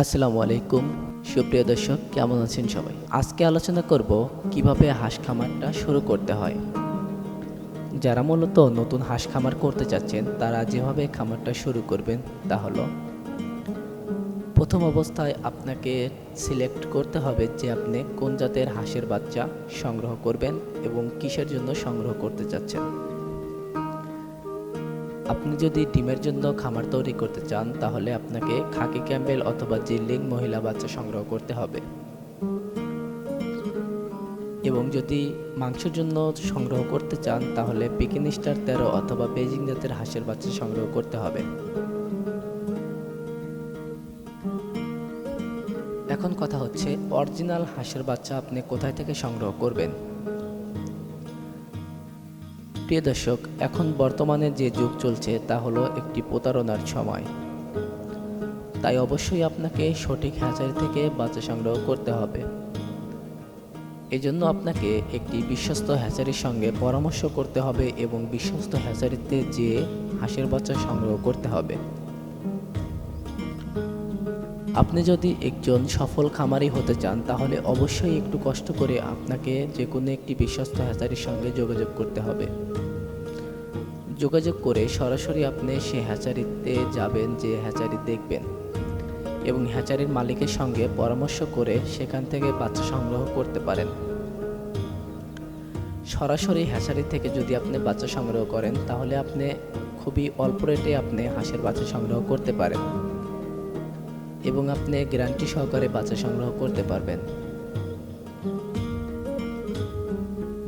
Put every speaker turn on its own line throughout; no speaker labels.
আসসালামু আলাইকুম। সুপ্রিয় দর্শক, কেমন আছেন সবাই? আজকে আলোচনা করব কীভাবে হাঁস খামারটা শুরু করতে হয়। যারা মূলত নতুন হাঁস খামার করতে চাচ্ছেন, তারা যেভাবে খামারটা শুরু করবেন তা হলো, প্রথম অবস্থায় আপনাকে সিলেক্ট করতে হবে যে আপনি কোন জাতের হাঁসের বাচ্চা সংগ্রহ করবেন এবং কিসের জন্য সংগ্রহ করতে চাচ্ছেন। আপনি যদি ডিমের জন্য খামার তৈরি করতে চান, তাহলে আপনাকে খাকি ক্যাম্বেল অথবা জিল্লিং মহিলা বাচ্চা সংগ্রহ করতে হবে। এবং যদি মাংসের জন্য সংগ্রহ করতে চান, তাহলে পিকিন স্টার তেরো অথবা বেজিং জাতের হাঁসের বাচ্চা সংগ্রহ করতে হবে। এখন কথা হচ্ছে, অরিজিনাল হাঁসের বাচ্চা আপনি কোথায় থেকে সংগ্রহ করবেন? প্রিয় দর্শক, এখন বর্তমানে যে যুগ চলছে তা হলো একটি প্রতারণার সময়। তাই অবশ্যই আপনাকে সঠিক হ্যাচারি থেকে বাচ্চা সংগ্রহ করতে হবে। এজন্য আপনাকে একটি বিশ্বস্ত হ্যাচারির সঙ্গে পরামর্শ করতে হবে এবং বিশ্বস্ত হ্যাচারিতে যেয়ে হাঁসের বাচ্চা সংগ্রহ করতে হবে। আপনি যদি একজন সফল খামারি হতে চান, তাহলে অবশ্যই একটু কষ্ট করে আপনাকে যে কোনো একটি বিশ্বস্ত হ্যাচারির সঙ্গে যোগাযোগ করতে হবে। যোগাযোগ করে সরাসরি আপনি সে হ্যাচারিতে যাবেন, যে হ্যাচারি দেখবেন এবং হ্যাচারির মালিকের সঙ্গে পরামর্শ করে সেখান থেকে বাচ্চা সংগ্রহ করতে পারেন। সরাসরি হ্যাচারি থেকে যদি আপনি বাচ্চা সংগ্রহ করেন, তাহলে আপনি খুবই অল্প রেটে আপনি হাঁসের বাচ্চা সংগ্রহ করতে পারেন। এবং আপনি গ্যারান্টি সহকারে বাচ্চা সংগ্রহ করতে পারবেন।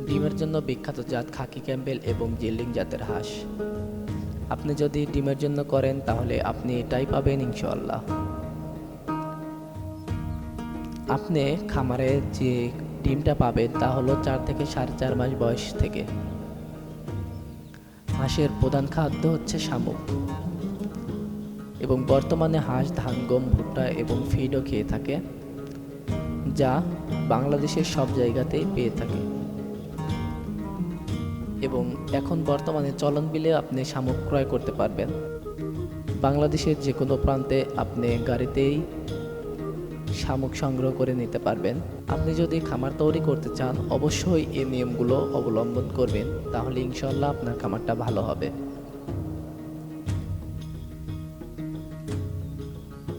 ডিমের জন্য বিখ্যাত জাত খাকি ক্যাম্বেল এবং জিল্লিং জাতের হাঁস। আপনি যদি ডিমের জন্য করেন, তাহলে আপনি এটাই পাবেন ইনশাল্লাহ আপনি খামারে যে ডিমটা পাবেন, তা হলো চার থেকে সাড়ে চার মাস বয়স থেকে। হাঁসের প্রধান খাদ্য হচ্ছে শামুক। এবং বর্তমানে হাঁস, ধান, গম, ভুট্টা এবং ফিডও খেয়ে থাকে, যা বাংলাদেশের সব জায়গাতেই পেয়ে থাকে। এবং এখন বর্তমানে চলন বিলে আপনি শামুক ক্রয় করতে পারবেন। বাংলাদেশের যে কোনো প্রান্তে আপনি গাড়িতেই শামুক সংগ্রহ করে নিতে পারবেন। আপনি যদি খামার তৈরি করতে চান, অবশ্যই এই নিয়মগুলো অবলম্বন করবেন, তাহলে ইনশাল্লাহ আপনার খামারটা ভালো হবে।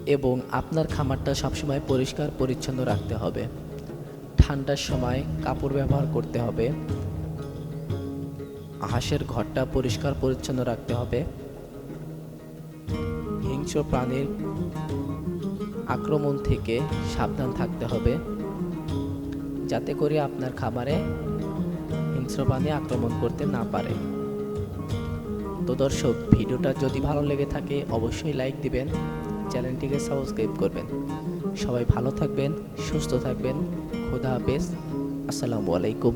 এবং আপনার খামারটা সবসময় পরিষ্কার, পরিচ্ছন্ন রাখতে হবে। ঠান্ডার সময় কাপড় ব্যবহার করতে হবে। হাঁসের ঘরটা পরিষ্কার, পরিচ্ছন্ন রাখতে হবে। হিংস্র প্রাণীর আক্রমণ থেকে সাবধান থাকতে হবে। যাতে করে আপনার খামারে হিংস্র প্রাণী আক্রমণ করতে না পারে। তো দর্শক, ভিডিওটা যদি ভালো লেগে থাকে, অবশ্যই লাইক দিবেন। চ্যানেলটিকে সাবস্ক্রাইব করবেন। সবাই ভালো থাকবেন সুস্থ থাকবেন। খোদা হাফেজ। আসসালামু আলাইকুম।